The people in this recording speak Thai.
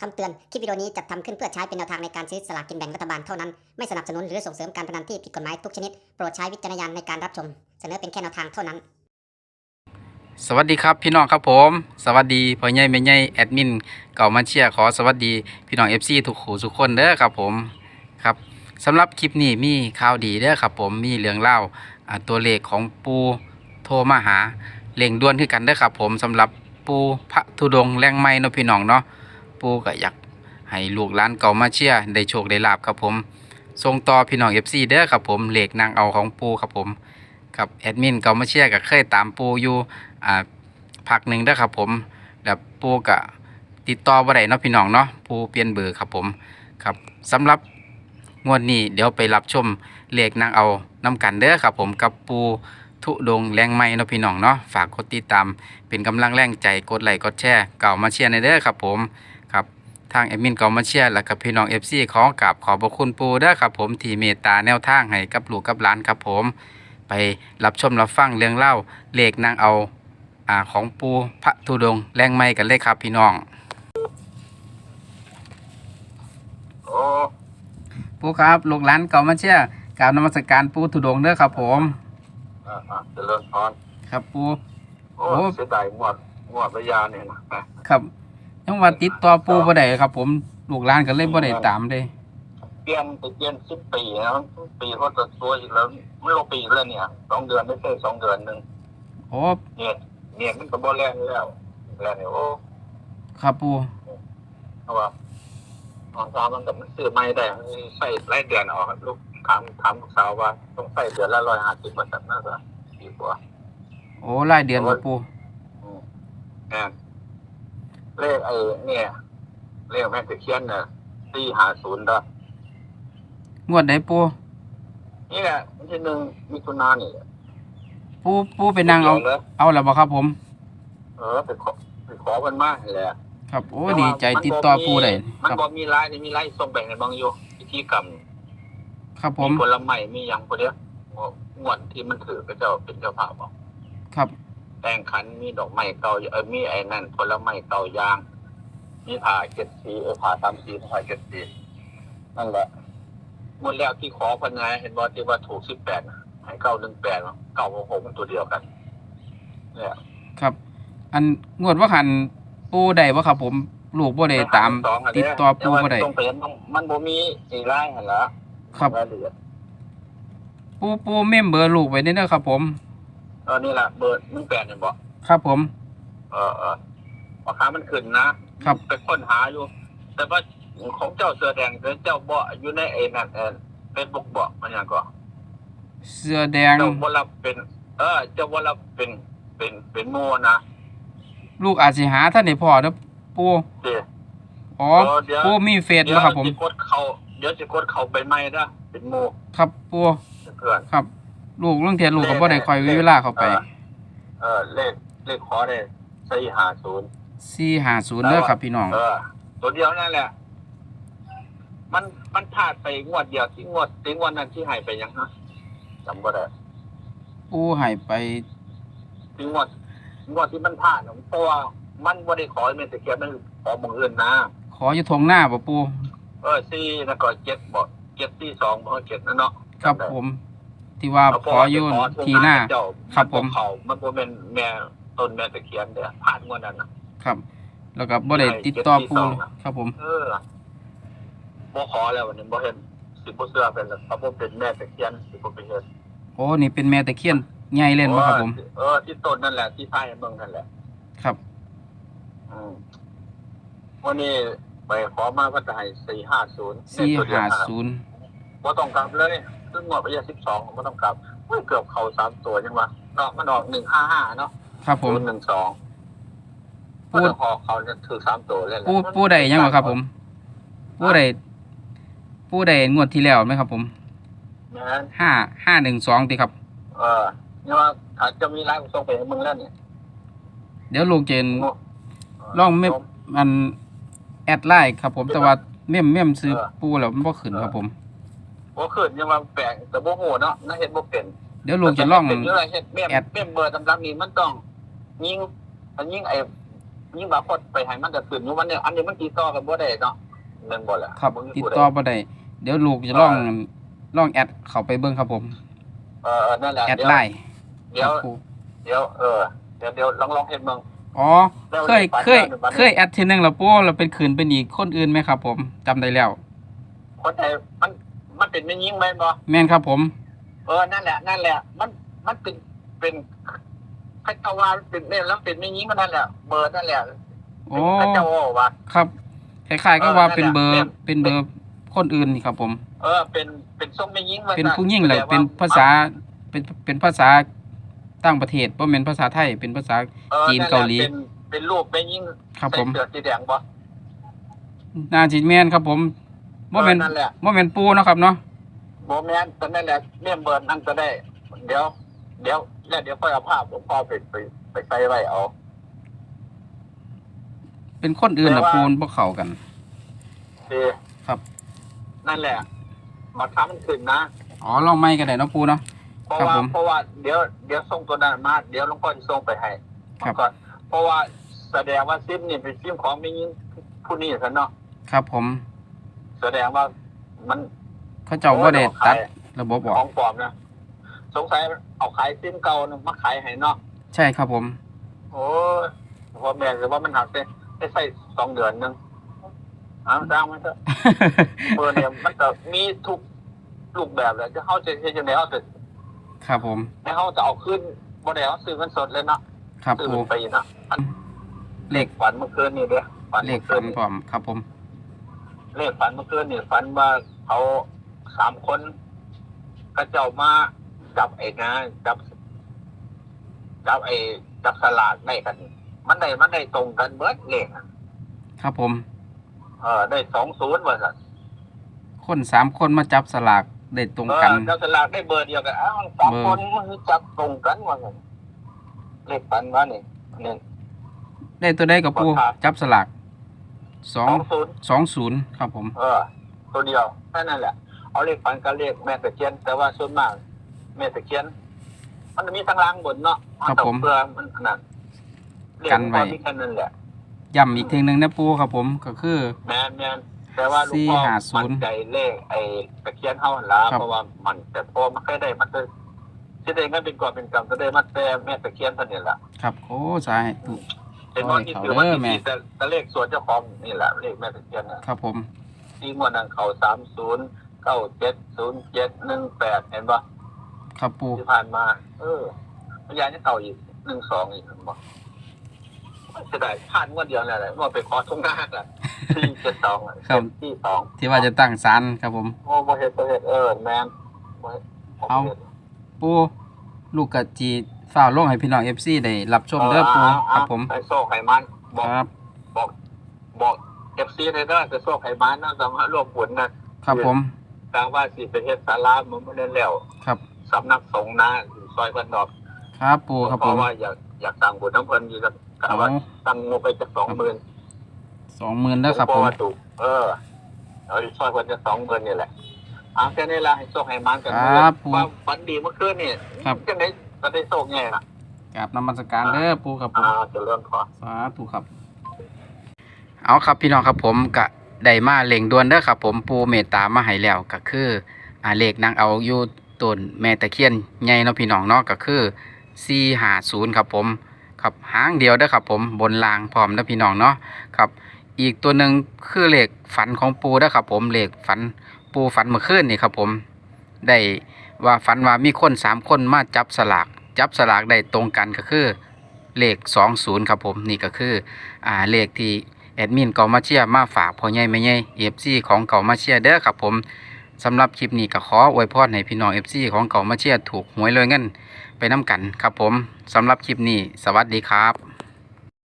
คำเตือน คลิปวิดีโอนี้จัดทำขึ้นเพื่อใช้เป็นแนวทางในการซื้อสลากกินแบ่งรัฐบาลเท่านั้น ไม่สนับสนุนหรือส่งเสริมการพนันที่ผิดกฎหมายทุกชนิด โปรดใช้วิจารณญาณในการรับชม เสนอเป็นแค่แนวทางเท่านั้น สวัสดีครับพี่น้องครับผม สวัสดีพ่อใหญ่แม่ใหญ่แอดมินเก่ามาเชียร์ขอสวัสดีพี่น้อง FC ทุกขูทุกคนเด้อครับผมครับสำหรับคลิปนี้มีข่าวดีเด้อครับผมมีเรื่องเล่าอ่าตัวเลขของปูโทรมาหาเล่งด่วนขึ้นกันเด้อครับผมสำหรับปูพระธุดงค์แรงไม้เนาะพี่น้องเนาะ ปูก็อยากให้ลูกหลานเก่ามาเชียร์ได้โชคได้ลาบครับผมส่งต่อพี่น้อง FC เด้อครับผมเหลขนางเอาของปูครับผมครับแอดมินเก่ามาเชียร์ก็เคยตามปูอยู่อ่าพักหนึ่งเด้อครับผมแล้วปูกะติดต่อบ่ได้เนาะพี่น้องเนาะปูเปลี่ยนเบอร์ครับผมครับสำหรับงวดนี้เดี๋ยวไปรับชมเหลขนางเอานำกันเด้อครับผมกับปูทุดงแรงไม้เนาะพี่น้องเนาะฝากกดติดตามเป็นกำลังแรงใจกดไลค์กดแชร์เก่ามาเชียร์ในเด้อครับผม ทางแอดมินเก่ามาเชียร์แล้วกับพี่น้อง FC ขอกราบขอบพระคุณปูเด้อครับผมที่เมตตาแนวทางให้กับลูกกับหลานครับผม ไปรับชมรับฟังเรื่องเล่าเลขนางเอาอ่าของปูพระธุดงค์แรงไม่กันเลยครับพี่น้อง โอ้ปูครับลูกหลานเก่ามาเชื่อกราบนมัสการปูธุดงค์เด้อครับผม อ่าอ่าเจริญพรครับปูโอ้โอ้ เสียดายงวดงวดระยาเนี่ยนะครับ ยังว่าติดต่อปูบ่ได้ครับ ผมลูกหลานก็เลยบ่ได้ตามเลยเปลี่ยนไปเปลี่ยนสิบปีแล้วปีเขาจะตัวอีกแล้วไม่รู้ปีแล้วเนี่ยสองเดือนไม่ใช่สองเดือนหนึ่งโอ้เนี่ยเนี่ยมันก็บ่แรงแล้วแล้วเนี่ยโอ้ครับปูเพราะว่าตอนเช้ามันกับมันซื้อไม่ได้ใส่รายเดือนออกลูกถามถามลูกสาวว่าต้องใส่เดือนละร้อยห้าสิบบาทน่าจะดีกว่าโอ้รายเดือนบ่ปูอืมแอน เลขไอ้เนี่ย เลขแม่ตะเคียนเนี่ยสี่หาศูนย์ด้งวดใดปูนี่แหละวันที่หนึ่งมิถุนายนนี่ปูปูไปนั่งเอาเลยเอาแล้วบ่ครับผม เออไปขอไปขอมันมากแหละครับ โอ้ดีใจติดต่อปูได้มันครับ บอกมีรายนี่มีรายส่งแบ่งกันบางอยู่พิธีกรรมครับผม ผลไม้มีอย่างคนเดียวงวดที่มันถือก็เจ้าเป็นเจ้าภาพบอกครับ แต่งขันมีดอกไม้เก่าเออมีไอ้นั่นผลไม้เก่ายาง มีผ่าเจ็ดสีเออผ่าสามสีผ่าเจ็ดสีนั่นแหละหมดแล้วที่ขอพันไงเห็นว่าที่ว่าถูกสิบแปดให้เก้าหนึ่งแปดเก้าหกมันตัวเดียวกันเนี่ยครับ อันงวดว่าหันปูได้บ่ครับผมลูกบ่ได้ตามสองนติเนี้ดต่อปูบ่ได้ต้องเป็นมันบ่มีอีไล่หันละครับรายละเอียดปูปูเมมเบอร์ลูกไว้เด้อครับผม เออนี่แหละเบอร์หนึ่งแปดเนี่ยบอกครับผม เออเออราคามันขึ้นนะครับ ไปค้นหาอยู่ แต่ว่าของเจ้าเสือแดงเจ้าบ่อยู่ในเอนั่นเอเฟซบุ๊กบ่มันอย่างก็เสื้อแดงเจ้าบ่รับเป็น เออ เจ้าบ่รับเป็นเป็นเป็นโมนะลูกอาจสิหาท่านได้พอเด้อปูเดี๋ยวอ๋อเออเดี๋ยวปูมีเฟซเดี๋ยบ่วครับผมสิกดเขาเดี๋ยวสิกดเขาไปใหม่นะเป็นโมครับปูเพื่อนครับ ลูกเรื่องเทียนลูกก็บ่ได้ค่อยมีเวลาเข้าไปออเออเลขเลขขอได้สี่ห้าศูนย์450เด้อครับพี่น้อง เออตัวเดียวนั่นแหละ มันมันพลาดไปงวดเดียวที่งวดที่งวดนั้นที่ใหายไปยังฮะจำบ่ได้ปูให้ไปที่งวดงวดที่มันพลาดน่ะเพราะว่ามันบ่ได้ขอเมตตะเคียนมันขอบังเอิญนะขออยู่ทงหน้าบ่ปูเออสี่แล้วก็เจ็ดบ่เจ็ดที่สองบ่เจ็ดนั่นเนาะครับจำได้ผม ที่ว่าขออยู่ทีหน้าเจ้าครับผมนเขามันบ่เป็นแม่ต้นแม่ตะเคียนเด้อพลาดงวดนั้นน่ะ ครับ แล้วก็บ่ได้ติดต่อปูเจ็ดที่สองอะครับผม เออบ่ขอแล้ววันนี้บ่เห็นสิบ่เชื่อเป็นแล้วเพราะบ่เป็นแม่ตะเคียนสิบ่ไปเฮ็ดโอ้นี่เป็นแม่ตะเคียนใหญ่เล่นบ่ครับผม เออที่ต้นนั่นแหละที่ท้ายเบิ่งนั่นแหละ ครับ อืมวันนี้ไปขอมาก็จะให้450 450บ่ต้องกลับเลย ซึ่งงวดไป12บ่ต้องกลับโอ้ยเกือบเข้าสามตัวจังวะเนาะมันออก155เนาะครับผม012พูพูดดพอเขาจะถือสามตัวเลยแหละปูปูได้ยังบ่ครับ ผมปูได้ปูได้งวดที่แล้วไหมครับ ผมนะห้าห้าหนึ่งสองติครับ เออเนี่ยว่าถ้าจะมีร้านส่งไปให้มึงแล้วเนี่ยเดี๋ยวลูกเจนลองเมมมันแอดไลน์ครับ ผมแต่ว่าเมมเมมซื้อปูแล้วมันบ่ขึ้นครับผม บ่ขึ้นยังว่าแปลกแต่บ่โหเนาะน่าเฮ็ดบ่เป็นเดี๋ยวลูกจะลอง เป็นเรื่องเฮ็ดเมมแอดเมมเบอร์ตำรับนี้มันต้อง ยิงอันยิงไอ้ยิ่งบาร์โค้ดไปให้มันก็ขึ้นอยู่วันเนี้ยอันนี้มันติดต่อกันบ่ได้เนาะแม่นบ่ล่ะครับบ่มีติดผู้ใต่อบ่ได้เดี๋ยวลูกจะลองลองแอดเข้าไปเบิ่งครับผม เออนั่นแหละแอดเดี๋ยวไลน์เดี๋ยวครับครูเดี๋ยวเออเดี๋ยวเดี๋ยวลองลองเฮ็ดเบิ่งอ๋อ แล้วเคยปัดเคยแล้วปัดแล้วเคยแอดทีนึงแล้วปูแล้วเป็นขืนเป็นอีกคนอื่นไหมครับผมจำได้แล้ว คนไทยมัน มันเป็นแม่ยิงแม่นบ่แม่นครับผม เออนั่นแหละนั่นแหละ มันมันเป็นเป็นพระเจ้าว่ามันเป็นเนี่ยแล้วเป็นแม่ยิงมันนั่นแหละ เบอร์นั่นแหละโอ้พระเจ้าว่า ครับคล้ายๆก็เออว่านั่นเป็นเบอร์แหละเป็นเบอร์คนอื่นนี่ครับผม เออ เป็นเป็นทรงแม่ยิงไว้เป็นซะผู้ยิ่งแหละแต่ว่เป็นภาษาเป็นเป็นภาษาต่างประเทศบ่แม่นภาษาไทยเป็นภาษาออจีนแหละเกาหลีเป็นเป็นรูปแม่ยิงครับใส่ผมเสื้อสีแดงบ่น่าจิแม่นครับผม บ่แม่นเออนั่นแหละบ่แม่นปูเนาะครับเนาะโมแมนตอนนั่นแหละเลี่ยมเบอร์นั่นก็ได้ เดี๋ยว เดี๋ยวแล้วเดี๋ยวค่อยเอาภาพหลวงพ่อไปไปไปใส่ไว้เอา เป็นคนอื่นแต่น่ะว่าปูนบ่เข้ากันดีครับ นั่นแหละมาทำมันขึ้นนะ อ๋อลองไม่ก็ได้เนาะปูเนาะ เพราะครับว่าผมเพราะว่าเดี๋ยวเดี๋ยวส่งตัวนั้นมา เดี๋ยวหลวงพ่อจะส่งไปให้ครับ ก่อนเพราะว่าแสดงว่าซิมนี่เป็นซิมของมิยิงผู้นี้ซะเนาะ ครับผม แสดงว่ามันเขาเจ้าบ่ได้ตัดระบบอขออกงปลอมนะสงสัยเอาขายซิมเก่าน่ะมาขายให้เนาะใช่ครับผม โอ้ยพ่อแม่หรือว่ามันหักได้ได้ใส่สองเดือนหนึงอ้าวจ้างมันเถอะเบอร์เนี่ยมันก็มีทุกรูปแบบเลยจะเข้าใจจะไหนเอาแต่ครับผม ให้เขาจะเอาขึ้นบ่ได้เอาซื้อเงินสดเลยเนาะครับซื้อปูไปเนาะอันเลข ฝันเมื่อคืนนี่เด้อฝันเลเมื่ขอคืฝันนนี่พร้อมครับผม เลขฝันเมื่อคืนนี่ฝันว่าเขาสามคนก็เจ้ามาจับไอ้นะจับ จับไอ้จับสลากได้กัน มันได้มันได้ตรงกันเบิดเลขอะครับผม เออได้สองศูนย์ว่าสันคนสามคนมาจับสลากได้ตรงเอกัน อจับสลากได้เบอร์เดียวกันอ้าวสามเบอร์คนมันคือจับตรงกันว่าสันเลขฝันว่านี่นี่ได้ตัวได้กับปูครับจับสลาก สสอองงศูนย์สองศูนย์ครับผม เออ ตัวเดียวแค่นั้นแหละ เอาเลขฝันกับเลขแม่ตะเคียน แต่ว่าส่วนมากแม่ตะเคียน มันจะมีทั้งล่างบนเนาะครับผมเพื่อมันขนาดเลขกันไว้มันมีแค่นั้นแหละย้ำอีกทีหนึ่งนะปูครับผมก็คือแม่นแม่นแต่ว่าลูกพ่อ450มันใจเลขไอ้ตะเคียนเฮาหั่นล่ะครับเพราะว่ามันแต่พอมันเคยได้มันจะจะได้เงินเป็นก่อนเป็นกำจะได้มาแต่แม่ตะเคียนเท่านี้แหละครับโอ้ใช่ ถูกเป็นว่าที่เขาถือว่าเด้อที่แม่ดีแต่แต่เลขส่วนเจ้าของนี่แหละเลขแม่ตะเคียนน่ะครับผม ที่งวดนั้นเขาสามศูนย์เก้าเจ็ดศูนย์เจ็ดหนึ่งแปดเห็นปะครับปูที่ผ่านมา เออพยานจะเก่าอีกหนึ่งสองอีกเห็นปะจะได้ผ่านงวดเดียวแล้วแหละว่าไปขอทุ่งนาคอะที่เจ็ดสองอะครับ ที่สองที่ว่าจะตั้งศาลครับผม โอ้โมเฮ็ดโมเฮ็ดเออแมนบ่เฮ็ดบ่เอาฮ็ดปูลูกกะจี ฝ้าวลงให้พี่น้องเอฟซีได้รับชมเด้อปูาครับผม ไอ้โซ่ไขมันบคอกรับ บอกบอกเอฟซีในเด้อแต่โซ่ไขมันนะสามารถรวมบุญนะครับผม ทางว่าสิไปเฮ็ดศาลามันบ่ได้แล้วครับ สำนักสงฆ์นะซอยบ้านดอกครับปูครับเพผมราะว่าอยากอยากสั่งบุญน้ำเพิ่นอยู่แล้วกะเอาว่าตั้งงบไปจากสองหมื่น สองหมื่นแล้วครับผมถูกเออเอาซอยเพิ่นจะสองหมื่นนี่แหละเอาแค่นี้ละให้โชคให้มันกันครับผมว่าฝันดีเมื่อคืนนี่ครับจังได๋ ก็ได้โชคไงล่ะกราบนมัสการเด้อปูครับผม อ่าเจะเริ่มขอสาธุครับ เอาครับพี่น้องครับผมกะได้มาเล่งด่วนเด้อครับผมปูเมตตามาให้แล้วก็คืออ่าเลขนางเอาอยู่ต้นแม่ตะเคียนใหญ่เนาะพี่น้องเนาะก็คือ450ครับผมครับหางเดียวเด้อครับผมบนรางพร้อมเด้อพี่น้องเนาะครับ อีกตัวหนึ่งคือเลขฝันของปูเด้อครับผมเลขฝันปูฝันเมื่อคืนนี่ครับผมได้ ว่าฝันว่ามีคนสามคนมาจับสลาก จับสลากได้ตรงกันก็คือเลข20ครับผมนี่ก็คืออ่าเลขที่แอดมินเก่ามาเชียมาฝากพ่อใหญ่แม่ใหญ่ FC ของเก่ามาเชียเด้อครับผมสำหรับคลิปนี้ก็ขออวยพรให้พี่น้อง FC ของเก่ามาเชียถูกหวยรวยเงินไปน้ำกันครับผมสำหรับคลิปนี้สวัสดีครับ